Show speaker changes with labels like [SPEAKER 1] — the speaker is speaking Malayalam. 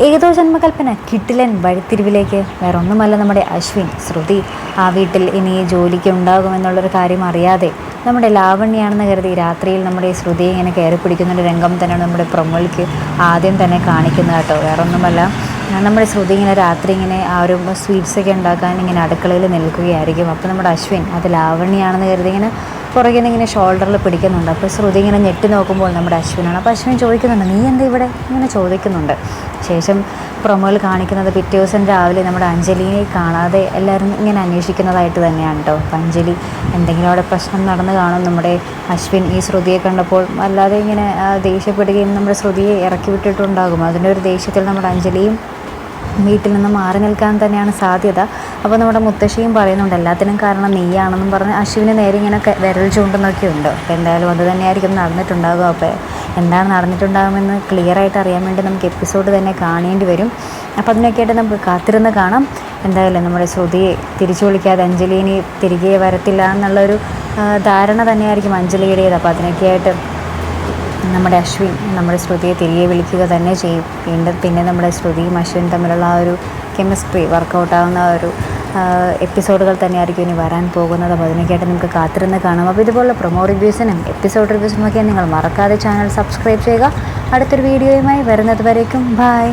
[SPEAKER 1] ഏതോ ജന്മകൽപ്പന കിട്ടിലൻ വഴിത്തിരിവിലേക്ക്. വേറെ ഒന്നുമല്ല നമ്മുടെ അശ്വിൻ ശ്രുതി. ആ വീട്ടിൽ ഇനി ജോലിക്ക് ഉണ്ടാകുമെന്നുള്ളൊരു കാര്യം അറിയാതെ നമ്മുടെ ലാവണ്യാണെന്ന് കരുതി രാത്രിയിൽ നമ്മുടെ ശ്രുതി ഇങ്ങനെ കയറി പിടിക്കുന്ന ഒരു രംഗം തന്നെയാണ് നമ്മുടെ പ്രമോൾക്ക് ആദ്യം തന്നെ കാണിക്കുന്നത് കേട്ടോ. വേറെ ഒന്നുമല്ല നമ്മുടെ ശ്രുതി ഇങ്ങനെ രാത്രി ഇങ്ങനെ ആ ഒരു സ്വീറ്റ്സൊക്കെ ഉണ്ടാക്കാൻ ഇങ്ങനെ അടുക്കളയിൽ നിൽക്കുകയായിരിക്കും. അപ്പോൾ നമ്മുടെ അശ്വിൻ അത് ലാവണ്യാണെന്ന് കരുതി ഇങ്ങനെ പുറകെ നിന്ന് ഇങ്ങനെ ഷോൾഡറിൽ പിടിക്കുന്നുണ്ട്. അപ്പോൾ ശ്രുതി ഇങ്ങനെ ഞെട്ടി നോക്കുമ്പോൾ നമ്മുടെ അശ്വിനാണ്. അപ്പോൾ അശ്വിൻ ചോദിക്കുന്നുണ്ട് നീ എന്താ ഇവിടെ? ഇങ്ങനെ ചോദിക്കുന്നുണ്ട്. ശേഷം പ്രൊമോയിൽ കാണിക്കുന്നത് പിറ്റേ ദിവസം രാവിലെ നമ്മുടെ അഞ്ജലിയെ കാണാതെ എല്ലാവരും ഇങ്ങനെ അന്വേഷിക്കുന്നതായിട്ട് തന്നെയാണ് കേട്ടോ അപ്പോൾ അഞ്ജലി എന്തെങ്കിലും അവിടെ പ്രശ്നം നടന്നു കാണും. നമ്മുടെ അശ്വിൻ ഈ ശ്രുതിയെ കണ്ടപ്പോൾ അല്ലാതെ ഇങ്ങനെ ദേഷ്യപ്പെടുകയും നമ്മുടെ ശ്രുതിയെ ഇറക്കി വിട്ടിട്ടുണ്ടാകും. അതിന്റെ ഒരു ദേഷ്യത്തിൽ നമ്മുടെ അഞ്ജലിയും വീട്ടിൽ നിന്ന് മാറി നിൽക്കാൻ തന്നെയാണ് സാധ്യത. അപ്പോൾ നമ്മുടെ മുത്തശ്ശിയും പറയുന്നുണ്ട് എല്ലാത്തിനും കാരണം നെയ്യാണെന്നും പറഞ്ഞ് അശുവിന് നേരെ ഇങ്ങനെ വിരൽ ചൂണ്ടുന്നൊക്കെയുണ്ട് അപ്പോൾ എന്തായാലും അത് തന്നെയായിരിക്കും നടന്നിട്ടുണ്ടാകുക അപ്പോൾ എന്താണ് നടന്നിട്ടുണ്ടാകുമെന്ന് ക്ലിയർ ആയിട്ട് അറിയാൻ വേണ്ടി നമുക്ക് എപ്പിസോഡ് തന്നെ കാണേണ്ടി വരും. അപ്പോൾ അതിനൊക്കെയായിട്ട് നമുക്ക് കാത്തിരുന്ന് കാണാം. എന്തായാലും നമ്മുടെ ശ്രുതിയെ തിരിച്ചു വിളിക്കാതെ അഞ്ജലിനി തിരികെ വരത്തില്ല എന്നുള്ളൊരു ധാരണ തന്നെയായിരിക്കും അഞ്ജലിയുടേത്. അപ്പോൾ അതിനൊക്കെയായിട്ട് നമ്മുടെ അശ്വിൻ നമ്മുടെ ശ്രുതിയെ തിരികെ വിളിക്കുക തന്നെ ചെയ്യും. വീണ്ടും പിന്നെ നമ്മുടെ ശ്രുതിയും അശ്വിൻ തമ്മിലുള്ള ആ ഒരു കെമിസ്ട്രി വർക്കൗട്ടാവുന്ന ഒരു എപ്പിസോഡുകൾ തന്നെയായിരിക്കും ഇനി വരാൻ പോകുന്നത്. അപ്പോൾ അതിനൊക്കെയായിട്ട് നമുക്ക് കാത്തിരുന്ന് കാണാം. അപ്പോൾ ഇതുപോലുള്ള പ്രൊമോ റിവ്യൂസിനും എപ്പിസോഡ് റിവ്യൂസിനും ഒക്കെ നിങ്ങൾ മറക്കാതെ ചാനൽ സബ്സ്ക്രൈബ് ചെയ്യുക. അടുത്തൊരു വീഡിയോയുമായി വരുന്നത് വരേക്കും. ബൈ